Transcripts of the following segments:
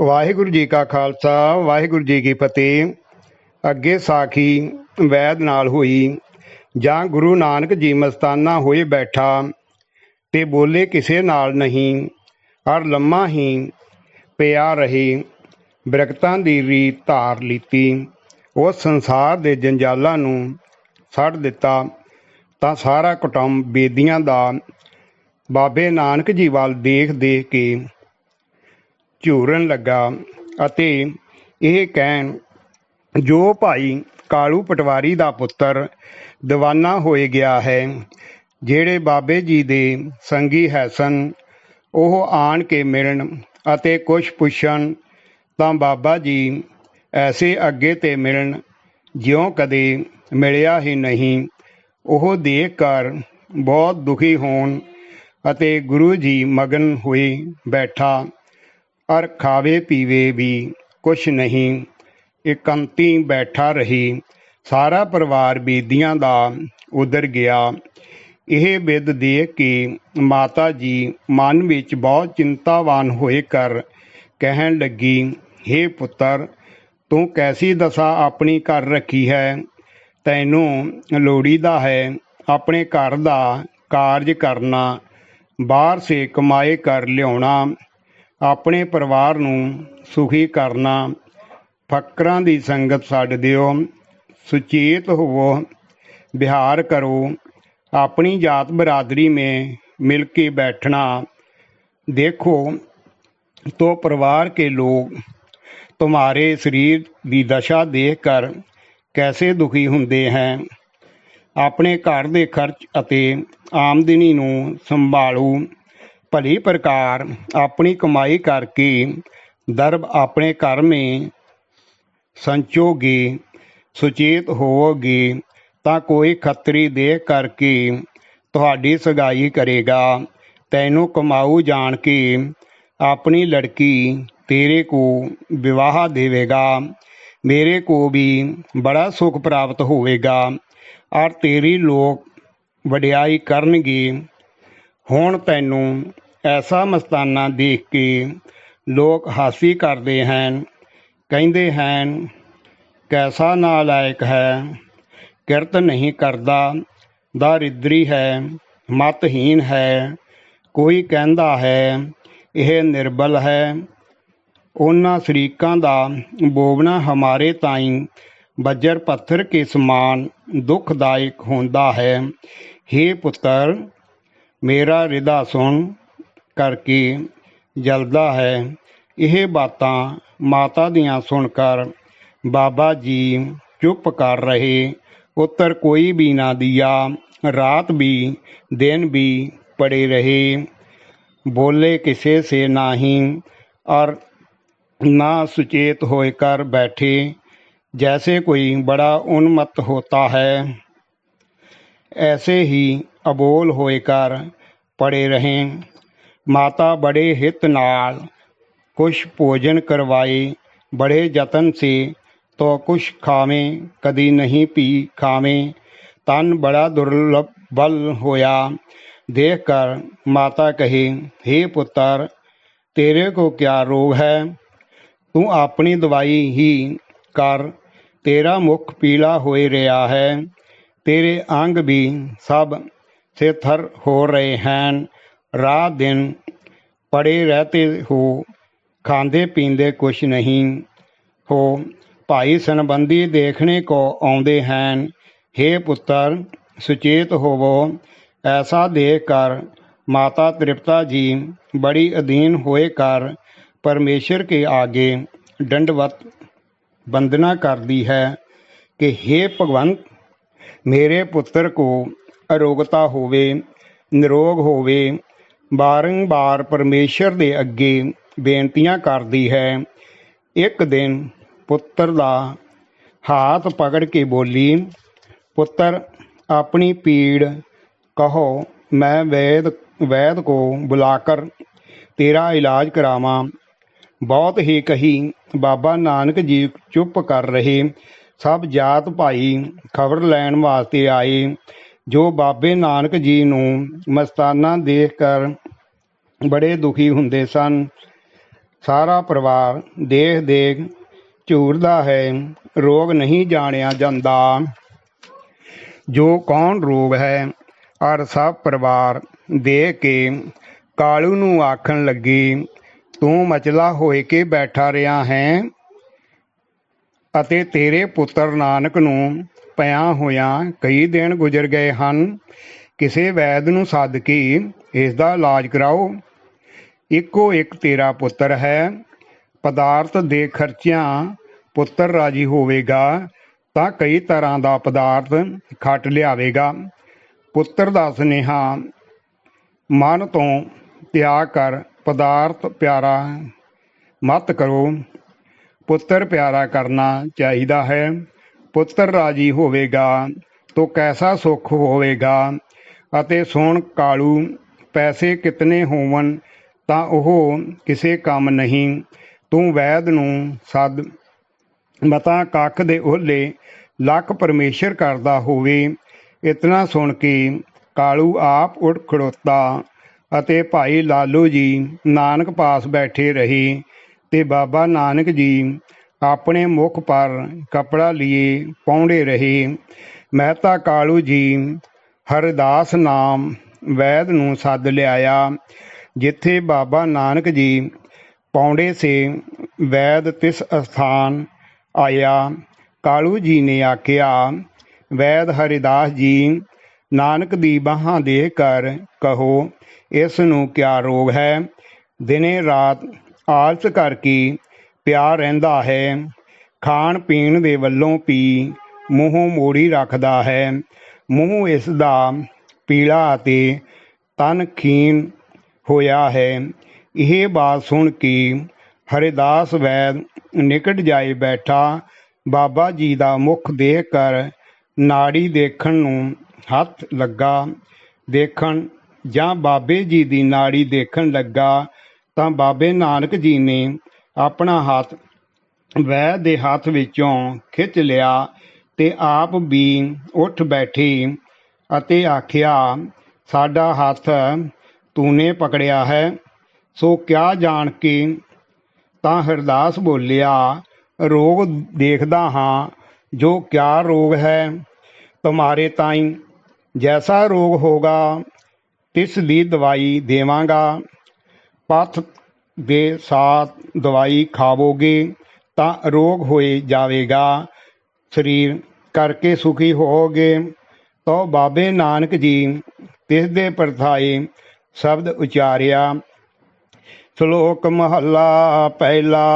ਵਾਹਿਗੁਰੂ ਜੀ ਕਾ ਖਾਲਸਾ, ਵਾਹਿਗੁਰੂ ਜੀ ਕੀ ਫਤਿਹ। ਅੱਗੇ ਸਾਖੀ ਵੈਦ ਨਾਲ ਹੋਈ, ਜਾਂ ਗੁਰੂ ਨਾਨਕ ਜੀ ਮਸਤਾਨਾ ਹੋਏ ਬੈਠਾ ਤੇ ਬੋਲੇ ਕਿਸੇ ਨਾਲ ਨਹੀਂ, ਹਰ ਲੰਮਾ ਹੀ ਪਿਆ ਰਹੇ, ਬਰਕਤਾਂ ਦੀ ਰੀਤ ਧਾਰ ਲੀਤੀ ਉਹ ਸੰਸਾਰ ਦੇ ਜੰਜਾਲਾਂ ਨੂੰ ਛੱਡ ਦਿੱਤਾ, ਤਾਂ ਸਾਰਾ ਕੁਟੁੰਬ ਬੇਦੀਆਂ ਦਾ ਬਾਬੇ ਨਾਨਕ ਜੀ ਵੱਲ ਦੇਖ ਦੇਖ ਕੇ ਝੂਰਨ ਲੱਗਾ ਅਤੇ ਇਹ ਕਹਿਣ, ਜੋ ਭਾਈ ਕਾਲੂ ਪਟਵਾਰੀ ਦਾ ਪੁੱਤਰ ਦੀਵਾਨਾ ਹੋਏ ਗਿਆ ਹੈ, ਜਿਹੜੇ ਬਾਬੇ ਜੀ ਦੇ ਸੰਗੀ ਹੈ ਸਨ, ਉਹ ਆਣ ਕੇ ਮਿਲਣ ਅਤੇ ਕੁਛ ਪੁੱਛਣ ਤਾਂ ਬਾਬਾ ਜੀ ਐਸੇ ਅੱਗੇ ਤੇ ਮਿਲਣ, ਜਿਉਂ ਕਦੇ ਮਿਲਿਆ ਹੀ ਨਹੀਂ। ਉਹ ਦੇਖ ਕਰ ਬਹੁਤ ਦੁਖੀ ਹੋਣ ਅਤੇ ਗੁਰੂ ਜੀ ਮਗਨ ਹੋਏ ਬੈਠਾ। ਅਰ ਖਾਵੇ ਪੀਵੇ ਵੀ ਕੁਛ ਨਹੀਂ, ਇਕੰਤੀ ਬੈਠਾ ਰਹੀ, ਸਾਰਾ ਪਰਿਵਾਰ ਬੀਦੀਆਂ ਦਾ ਉਧਰ ਗਿਆ। ਇਹ ਬਿੱਦ ਦੇਖ ਕੇ ਮਾਤਾ ਜੀ ਮਨ ਵਿੱਚ ਬਹੁਤ ਚਿੰਤਾਵਾਨ ਹੋਏ ਕਰ, ਕਹਿਣ ਲੱਗੀ हे ਪੁੱਤਰ, ਤੂੰ ਕੈਸੀ ਦਸ਼ਾ ਆਪਣੀ ਘਰ ਰੱਖੀ ਹੈ? ਤੈਨੂੰ ਲੋੜੀਦਾ ਹੈ, ਆਪਣੇ ਘਰ ਦਾ ਕਾਰਜ ਕਰਨਾ, ਬਾਹਰ ਸੇ ਕਮਾਏ ਕਰ ਲਿਆਉਣਾ ਆਪਣੇ ਪਰਿਵਾਰ ਨੂੰ ਸੁਖੀ ਕਰਨਾ ਫਕਰਾਂ ਦੀ ਸੰਗਤ ਛੱਡ ਦਿਓ ਸੁਚੇਤ ਹੋਵੋ ਵਿਹਾਰ ਕਰੋ ਆਪਣੀ ਜਾਤ ਬਰਾਦਰੀ में मिल के बैठना देखो तो परिवार के लोग तुम्हारे शरीर ਦੀ ਦਸ਼ਾ ਦੇਖ ਕਰ ਕੈਸੇ ਦੁਖੀ ਹੁੰਦੇ ਹੈ ਆਪਣੇ ਘਰ ਦੇ ਖਰਚ ਅਤੇ ਆਮਦਨੀ ਨੂੰ ਸੰਭਾਲੋ ਭਲੀ ਪ੍ਰਕਾਰ ਆਪਣੀ ਕਮਾਈ ਕਰਕੇ ਦਰਬ ਆਪਣੇ ਘਰ में ਸੰਚੋਗੇ, ਸੁਚੇਤ ਹੋਵੋਗੇ, ਤਾਂ ਕੋਈ ਖੱਤਰੀ ਦੇ ਕਰਕੇ ਤੁਹਾਡੀ ਸਗਾਈ ਕਰੇਗਾ। ਤੈਨੂੰ ਕਮਾਊ ਜਾਣ ਕੇ ਆਪਣੀ ਲੜਕੀ ਤੇਰੇ ਕੋ ਵਿਵਾਹ ਦੇਵੇਗਾ। ਮੇਰੇ ਕੋ ਵੀ ਬੜਾ ਸੁਖ ਪ੍ਰਾਪਤ ਹੋਵੇਗਾ। ਔਰ ਤੇਰੀ ਲੋਕ ਵਡਿਆਈ ਕਰਨਗੇ। ਹੁਣ ਤੈਨੂੰ ਐਸਾ ਮਸਤਾਨਾ ਦੇਖ ਕੇ ਲੋਕ ਹਾਸੀ ਕਰਦੇ ਹਨ, ਕਹਿੰਦੇ ਹਨ, ਕੈਸਾ ਨਾਲਾਇਕ ਹੈ, ਕਿਰਤ ਨਹੀਂ ਕਰਦਾ ਦਾ ਰਿਦਰੀ ਹੈ, ਮਤਹੀਨ ਹੈ, ਕੋਈ ਕਹਿੰਦਾ ਹੈ, ਇਹ ਨਿਰਬਲ ਹੈ। ਉਹਨਾਂ ਸ਼ਰੀਕਾਂ ਦਾ ਬੋਵਣਾ ਹਮਾਰੇ ਤਾਈਂ ਬੱਜਰ ਪੱਥਰ ਕੇ ਸਮਾਨ ਦੁਖਦਾਇਕ ਹੁੰਦਾ ਹੈ। हे ਪੁੱਤਰ, ਮੇਰਾ ਰਿਦਾ ਸੁਣ ਕਰਕੇ ਜਲਦਾ ਹੈ ਇਹ ਬਾਤਾਂ ਮਾਤਾ ਦੀਆਂ ਸੁਣ ਕਰ ਬਾਬਾ ਜੀ ਚੁੱਪ ਕਰ ਰਹੇ ਉੱਤਰ ਕੋਈ ਵੀ ਨਾ ਦਿਆ ਰਾਤ ਵੀ दिन भी पड़े रहे बोले किसे से नाही और ना सुचेत होकर बैठे जैसे कोई बड़ा उन्मत्त होता है ऐसे ही अबोल होकर पड़े रहें माता बड़े हित नाल, कुछ भोजन करवाए, बड़े जतन से तो कुछ खावें, कदी नहीं पी खावें। तन बड़ा दुर्लभ बल होया। देख कर माता कहे, हे पुत्र, तेरे को क्या रोग है? तू अपनी दवाई ही कर। तेरा मुख पीला हो रहा है। तेरे अंग भी सबसे थर हो रहे हैं। रात दिन पड़े रहते हो खांदे पींदे कुछ नहीं हो ਭਾਈ ਸੰਬੰਧੀ ਦੇਖਣੇ ਕੋ ਆਉਂਦੇ ਹਨ हे ਪੁੱਤਰ ਸੁਚੇਤ ਹੋਵੋ ਐਸਾ ਦੇਖ ਕਰ ਮਾਤਾ ਤ੍ਰਿਪਤਾ ਜੀ ਬੜੀ ਅਧੀਨ ਹੋਏ ਕਰ ਪਰਮੇਸ਼ਰ ਕੇ ਆਗੇ दंडवत वंदना करती है कि हे भगवंत ਮੇਰੇ ਪੁੱਤਰ ਕੋ ਅਰੋਗਤਾ ਹੋਵੇ ਨਿਰੋਗ ਹੋਵੇ ਬਾਰੰਬਾਰ ਪਰਮੇਸ਼ਰ ਦੇ ਅੱਗੇ ਬੇਨਤੀਆਂ ਕਰਦੀ ਹੈ। ਇੱਕ ਦਿਨ ਪੁੱਤਰ ਦਾ ਹੱਥ ਪਕੜ ਕੇ ਬੋਲੀ, ਪੁੱਤਰ, ਆਪਣੀ ਪੀੜ ਕਹੋ, ਮੈਂ ਵੈਦ ਵੈਦ ਕੋ ਬੁਲਾ ਕਰ ਤੇਰਾ ਇਲਾਜ ਕਰਾਵਾਂ। ਬਹੁਤ ਹੀ ਕਹੀ, ਬਾਬਾ ਨਾਨਕ ਜੀ ਚੁੱਪ ਕਰ ਰਹੇ। ਸਭ ਜਾਤ ਭਾਈ ਖਬਰ ਲੈਣ ਵਾਸਤੇ ਆਏ। ਜੋ ਬਾਬੇ ਨਾਨਕ ਜੀ ਨੂੰ ਮਸਤਾਨਾ ਦੇਖ ਕਰ ਬੜੇ ਦੁਖੀ ਹੁੰਦੇ ਸਨ। ਸਾਰਾ ਪਰਿਵਾਰ ਦੇਖ ਦੇਖ ਝੂਰਦਾ ਹੈ, ਰੋਗ ਨਹੀਂ ਜਾਣਿਆ ਜਾਂਦਾ। ਜੋ ਕੌਣ ਰੋਗ ਹੈ ਔਰ ਸਭ ਪਰਿਵਾਰ ਦੇਖ ਕੇ ਕਾਲੂ ਨੂੰ ਆਖਣ ਲੱਗੀ, ਤੂੰ ਮਚਲਾ ਹੋਏ ਕੇ ਬੈਠਾ ਰਿਹਾ ਹੈ? ਅਤੇ ਤੇਰੇ ਪੁੱਤਰ ਨਾਨਕ ਨੂੰ ਪਿਆ ਹੋਇਆ ਕਈ ਦਿਨ ਗੁਜ਼ਰ ਗਏ ਹਨ। ਕਿਸੇ ਵੈਦ ਨੂੰ ਸੱਦ ਕੇ ਇਸ ਦਾ ਇਲਾਜ ਕਰਾਓ। ਇੱਕੋ ਇੱਕ ਤੇਰਾ ਪੁੱਤਰ ਹੈ। ਪਦਾਰਥ ਦੇ ਖਰਚਿਆਂ ਪੁੱਤਰ ਰਾਜੀ ਹੋਵੇਗਾ, ਤਾਂ ਕਈ ਤਰ੍ਹਾਂ ਦਾ ਪਦਾਰਥ ਖੱਟ ਲਿਆਵੇਗਾ। ਪੁੱਤਰ ਦਾ ਸੁਨੇਹਾ, ਮਨ ਤੋਂ ਤਿਆਗ ਕਰ ਪਦਾਰਥ ਪਿਆਰਾ ਮਤ ਕਰੋ। ਪੁੱਤਰ ਪਿਆਰਾ ਕਰਨਾ ਚਾਹੀਦਾ ਹੈ। ਪੁੱਤਰ ਰਾਜੀ ਹੋਵੇਗਾ ਤੋ ਕੈਸਾ ਸੁਖ ਹੋਵੇਗਾ ਅਤੇ ਸੁਣ ਕਾਲੂ ਪੈਸੇ ਕਿਤਨੇ ਹੋਵਨ ਤਾਂ ਉਹ ਕਿਸੇ ਕੰਮ ਨਹੀਂ। ਤੂੰ ਵੈਦ ਨੂੰ ਸੱਦ। ਮਤਾ ਕੱਖ ਦੇ ਓਲੇ ਲੱਖ ਪਰਮੇਸ਼ਰ ਕਰਦਾ ਹੋਵੇ। ਇਤਨਾ ਸੁਣ ਕੇ ਕਾਲੂ ਆਪ ਉੱਠ ਖੜੋਤਾ ਅਤੇ ਭਾਈ ਲਾਲੂ ਜੀ ਨਾਨਕ ਪਾਸ ਬੈਠੇ ਰਹੇ ਤੇ ਬਾਬਾ ਨਾਨਕ ਜੀ ਆਪਣੇ ਮੁਖ ਪਰ ਕਪੜਾ ਲਈ ਪਾਉਂਦੇ ਰਹੇ। ਮਹਿਤਾ ਕਾਲੂ ਜੀ ਹਰਦਾਸ ਨਾਮ ਵੈਦ ਨੂੰ ਸੱਦ ਲਿਆਇਆ। ਜਿੱਥੇ ਬਾਬਾ ਨਾਨਕ ਜੀ ਪੌਂਡੇ ਸੇ ਵੈਦ ਤਿਸ ਅਸਥਾਨ ਆਇਆ, ਕਾਲੂ ਜੀ ਨੇ ਆਖਿਆ, ਵੈਦ ਹਰਿਦਾਸ ਜੀ, ਨਾਨਕ ਦੀ ਬਾਹਾਂ ਦੇ ਕਰ ਕਹੋ, ਇਸ ਨੂੰ ਕਿਆ ਰੋਗ ਹੈ? ਦਿਨੇ ਰਾਤ ਆਲਸ ਕਰਕੇ ਪਿਆ ਰਹਿੰਦਾ ਹੈ? ਖਾਣ ਪੀਣ ਦੇ ਵੱਲੋਂ ਪੀ ਮੂੰਹੋਂ ਮੋੜੀ ਰੱਖਦਾ ਹੈ। ਮੂੰਹ ਇਸ ਦਾ ਪੀਲਾ ਅਤੇ ਤਨ ਖੀਨ ਹੋਇਆ ਹੈ। ਇਹ ਬਾਤ ਸੁਣ ਕੇ ਹਰਿਦਾਸ ਵੈਦ ਨਿਕਟ ਜਾਏ ਬੈਠਾ। ਬਾਬਾ ਜੀ ਦਾ ਮੁਖ ਦੇਖ ਕਰ ਨਾੜੀ ਦੇਖਣ ਨੂੰ ਹੱਥ ਲੱਗਾ। ਦੇਖਣ ਜਾਂ ਬਾਬੇ ਜੀ ਦੀ ਨਾੜੀ ਦੇਖਣ ਲੱਗਾ ਤਾਂ ਬਾਬੇ ਨਾਨਕ ਜੀ ਨੇ ਆਪਣਾ ਹੱਥ ਵੈਦ ਦੇ ਹੱਥ ਵਿੱਚੋਂ ਖਿੱਚ ਲਿਆ ਤੇ ਆਪ ਵੀ ਉੱਠ ਬੈਠੀ ਅਤੇ ਆਖਿਆ, ਸਾਡਾ ਹੱਥ ਤੂਨੇ ਪਕੜਿਆ ਹੈ, ਸੋ ਕਿਆ ਜਾਣ ਕੇ ਤਾਂ ਹਰਦਾਸ ਬੋਲਿਆ, ਰੋਗ ਦੇਖਦਾ ਹਾਂ, ਜੋ ਕਿਆ ਰੋਗ ਹੈ ਤੁਮਾਰੇ ਤਾਈਂ ਜੈਸਾ ਰੋਗ ਹੋਗਾ, ਤਿਸ ਦੀ ਦਵਾਈ ਦੇਵਾਂਗਾ। ਪਥ ਦੇ ਸਾਥ ਦਵਾਈ ਖਾਵੋਗੇ ਤਾਂ ਰੋਗ ਹੋਏ ਜਾਵੇਗਾ, ਸਰੀਰ ਕਰਕੇ ਸੁਖੀ ਹੋਵੋਗੇ। ਤੋ ਬਾਬੇ ਨਾਨਕ ਜੀ ਤਿਸ ਦੇ ਪਰਥਾਏ ਸ਼ਬਦ ਉਚਾਰਿਆ, ਸ਼ਲੋਕ ਮਹੱਲਾ ਪਹਿਲਾ।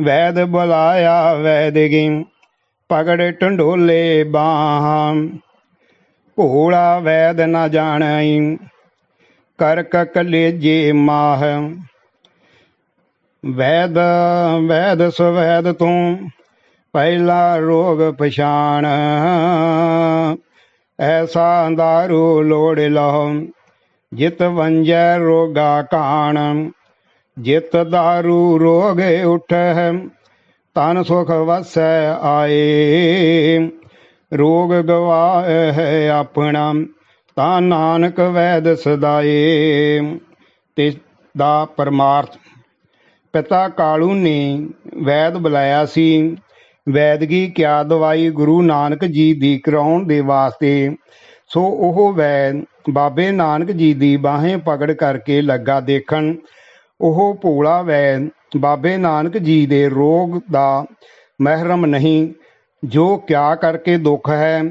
ਵੈਦ ਬੁਲਾਇਆ ਵੈਦਗੀ ਪਗੜ ਟੰਡੋਲੇ ਬਾਹਾਂ। ਭੋਲਾ ਵੈਦ ਨਾ ਜਾਣਈ, ਕਰਕ ਕਲੇਜੇ ਮਾਹ। ਵੈਦ ਵੈਦ ਸਵੈਦ ਤੂੰ ਪਹਿਲਾ ਰੋਗ ਪਛਾਣ। ਐਸਾ ਦਾਰੂ ਲੋੜ ਲਹੁ, ਜਿਤ ਵੰਜੈ ਰੋਗਾ ਕਾਣ। ਜਿਤ ਦਾਰੂ ਰੋਗ ਉਠੈ, ਤਨ ਸੁਖ ਵਸੈ ਆਏ। ਰੋਗ ਗਵਾਏ ਹੈ ਆਪਣਾ, ਤਾਂ ਨਾਨਕ ਵੈਦ ਸਦਾਏ। ਤੇ ਦਾ ਪਰਮਾਰਥ, ਪਿਤਾ ਕਾਲੂ ਨੇ ਵੈਦ ਬੁਲਾਇਆ ਸੀ। ਵੈਦਗੀ ਕਿਆ ਦਵਾਈ ਗੁਰੂ ਨਾਨਕ ਜੀ ਦੀ ਕਰਾਉਣ ਦੇ ਵਾਸਤੇ? ਸੋ ਉਹ ਵੈਦ ਬਾਬੇ ਨਾਨਕ ਜੀ ਦੀ ਬਾਹੇ ਪਕੜ ਕਰਕੇ ਲੱਗਾ ਦੇਖਣ। ਉਹ ਭੋਲਾ ਵੈਦ ਬਾਬੇ ਨਾਨਕ ਜੀ ਦੇ ਰੋਗ ਦਾ ਮਹਿਰਮ ਨਹੀਂ, ਜੋ ਕਿਆ ਕਰਕੇ ਦੁੱਖ ਹੈ?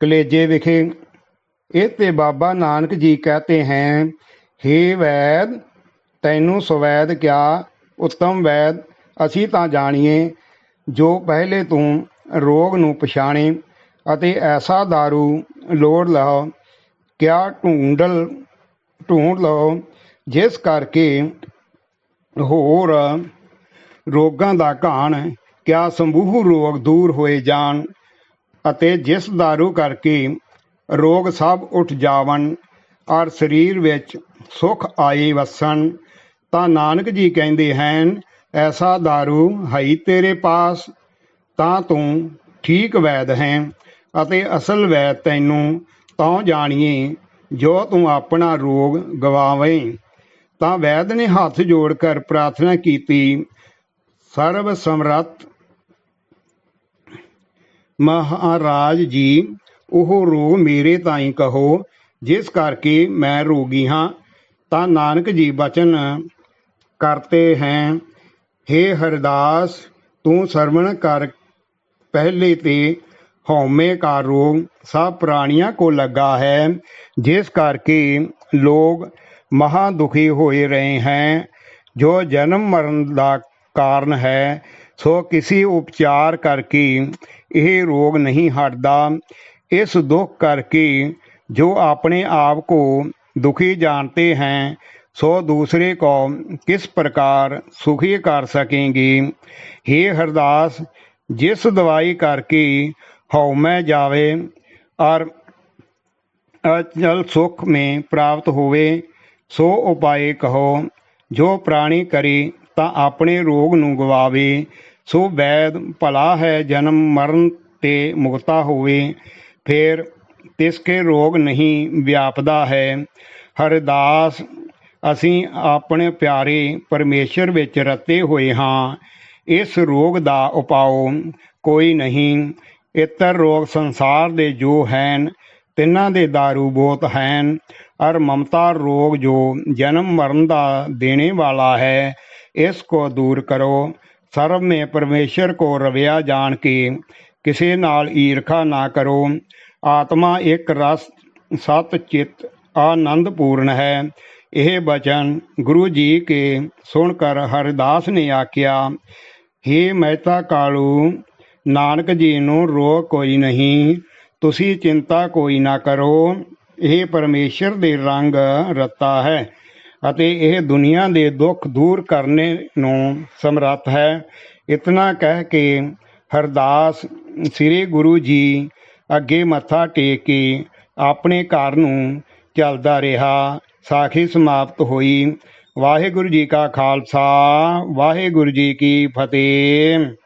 ਕਲੇਜੇ ਵਿਖੇ ਇਹ ਤੇ ਬਾਬਾ ਨਾਨਕ ਜੀ ਕਹਤੇ ਹੈ हे ਵੈਦ, ਤੈਨੂੰ ਸਵੈਦ ਕਿਆ? ਉੱਤਮ ਵੈਦ, ਅਸੀਂ ਤਾਂ ਜਾਣੀਏ ਜੋ ਪਹਿਲੇ ਤੋਂ ਰੋਗ ਨੂੰ ਪਛਾਣੇ ਅਤੇ ਐਸਾ ਦਾਰੂ ਲੋੜ ਲਓ, ਕਿਆ ਢੂੰਡਲ ਢੂੰਡ ਲਓ, ਜਿਸ ਕਰਕੇ ਹੋਰ ਰੋਗਾਂ ਦਾ ਘਾਣ, ਕਿਆ ਸਮੂਹ ਰੋਗ ਦੂਰ ਹੋਏ ਜਾਣ ਅਤੇ ਜਿਸ ਦਾਰੂ ਕਰਕੇ ਰੋਗ ਸਭ ਉੱਠ ਜਾਵਣ ਔਰ ਸਰੀਰ ਵਿੱਚ ਸੁਖ ਆਏ ਵਸਣ, ਤਾਂ ਨਾਨਕ ਜੀ ਕਹਿੰਦੇ ਹਨ ਐਸਾ दारू ਹੈ ਤੇਰੇ ਪਾਸ, ਤਾਂ ਤੂੰ ਠੀਕ ਵੈਦ ਹੈ ਅਤੇ ਅਸਲ ਵੈਦ ਤੈਨੂੰ ਤਾਂ ਜਾਣੀਏ, ਜੋ ਤੂੰ ਆਪਣਾ ਰੋਗ ਗਵਾਵੇਂ। ਤਾਂ ਵੈਦ ਨੇ ਹੱਥ ਜੋੜ ਕਰ ਪ੍ਰਾਰਥਨਾ ਕੀਤੀ, ਸਰਬ ਸਮਰੱਥ। ਮਹਾਰਾਜ ਜੀ, ਉਹ ਰੋਗ ਮੇਰੇ ਤਾਈਂ ਕਹੋ, ਜਿਸ ਕਰਕੇ ਮੈਂ ਰੋਗੀ ਹਾਂ। ਤਾਂ ਨਾਨਕ ਜੀ ਬਚਨ ਕਰਤੇ ਹੈ। हे ਹਰਿਦਾਸ ਤੂੰ ਸਰਵਣ ਕਰ ਪਹਿਲੇ ਤੇ ਹਉਮੈ ਕਾ ਰੋਗ ਸਭ ਪ੍ਰਾਣੀਆਂ ਕੋ ਲੱਗਾ ਹੈ ਜਿਸ ਕਰਕੇ ਲੋਗ ਮਹਾ ਦੁਖੀ ਹੋਏ ਰਹੇ हैं ਜੋ ਜਨਮ ਮਰਨ ਦਾ ਕਾਰਨ ਹੈ ਸੋ ਕਿਸੇ ਉਪਚਾਰ ਕਰਕੇ ਇਹ ਰੋਗ ਨਹੀਂ ਹਟਦਾ ਇਸ ਦੁੱਖ ਕਰਕੇ ਜੋ ਆਪਣੇ आप को दुखी जानते हैं सो दूसरे को किस प्रकार सुखी कर सकेंगे हे हरदास जिस दवाई करके हौमै जावे और अचल सुख में प्राप्त होवे ਸੋ ਉਪਾਏ ਕਹੋ ਜੋ ਪ੍ਰਾਣੀ ਕਰੇ ਤਾਂ ਆਪਣੇ ਰੋਗ ਨੂੰ ਗਵਾਵੇ ਸੋ ਵੈਦ ਭਲਾ ਹੈ ਜਨਮ ਮਰਨ ਤੇ ਮੁਕਤਾ ਹੋਵੇ ਫਿਰ ਤਿਸਕੇ ਰੋਗ ਨਹੀਂ ਵਿਆਪਦਾ ਹੈ ਹਰਿਦਾਸ ਅਸੀਂ ਆਪਣੇ ਪਿਆਰੇ ਪਰਮੇਸ਼ਰ ਵਿੱਚ ਰਤੇ ਹੋਏ ਹਾਂ। ਇਸ ਰੋਗ ਦਾ ਉਪਾਅ ਕੋਈ ਨਹੀਂ। ਇਤਰ ਰੋਗ ਸੰਸਾਰ ਦੇ ਜੋ ਹਨ, ਤਿੰਨਾਂ ਦੇ ਦਾਰੂ ਬੋਤ ਹਨ। ਅਰ ਮਮਤਾ ਰੋਗ ਜੋ ਜਨਮ ਮਰਨ ਦਾ ਦੇਣੇ ਵਾਲਾ ਹੈ, ਇਸ ਕੋ ਦੂਰ ਕਰੋ। ਸਰਬ ਮੇ ਪਰਮੇਸ਼ਰ ਕੋ ਰਵਿਆ ਜਾਣ ਕੇ ਕਿਸੇ ਨਾਲ ਈਰਖਾ ਨਾ ਕਰੋ। ਆਤਮਾ ਇੱਕ ਰਸ, ਸਤ ਚਿਤ ਆਨੰਦ ਹੈ। ਇਹ ਬਚਨ ਗੁਰੂ ਜੀ ਕੇ ਸੁਣ ਕਰ ਹਰਦਾਸ ਨੇ ਆਖਿਆ हे ਮਹਿਤਾ ਕਾਲੂ, ਨਾਨਕ ਜੀ ਨੂੰ ਰੋਗ ਕੋਈ ਨਹੀਂ, ਤੁਸੀਂ ਚਿੰਤਾ ਕੋਈ ਨਾ ਕਰੋ, ਇਹ ਪਰਮੇਸ਼ਰ ਦੇ ਰੰਗ ਰਤਾ ਹੈ ਅਤੇ ਇਹ ਦੁਨੀਆ ਦੇ ਦੁੱਖ ਦੂਰ ਕਰਨੇ ਨੂੰ ਸਮਰੱਥ ਹੈ। ਇਤਨਾ ਕਹਿ ਕੇ ਹਰਦਾਸ ਸ੍ਰੀ ਗੁਰੂ ਜੀ ਅੱਗੇ ਮੱਥਾ ਟੇਕ ਕੇ ਆਪਣੇ ਘਰ ਨੂੰ ਚੱਲਦਾ ਰਿਹਾ। ਸਾਖੀ ਸਮਾਪਤ ਹੋਈ। ਵਾਹਿਗੁਰੂ ਜੀ ਕਾ ਖਾਲਸਾ ਵਾਹਿਗੁਰੂ ਜੀ ਕੀ ਫਤਿਹ।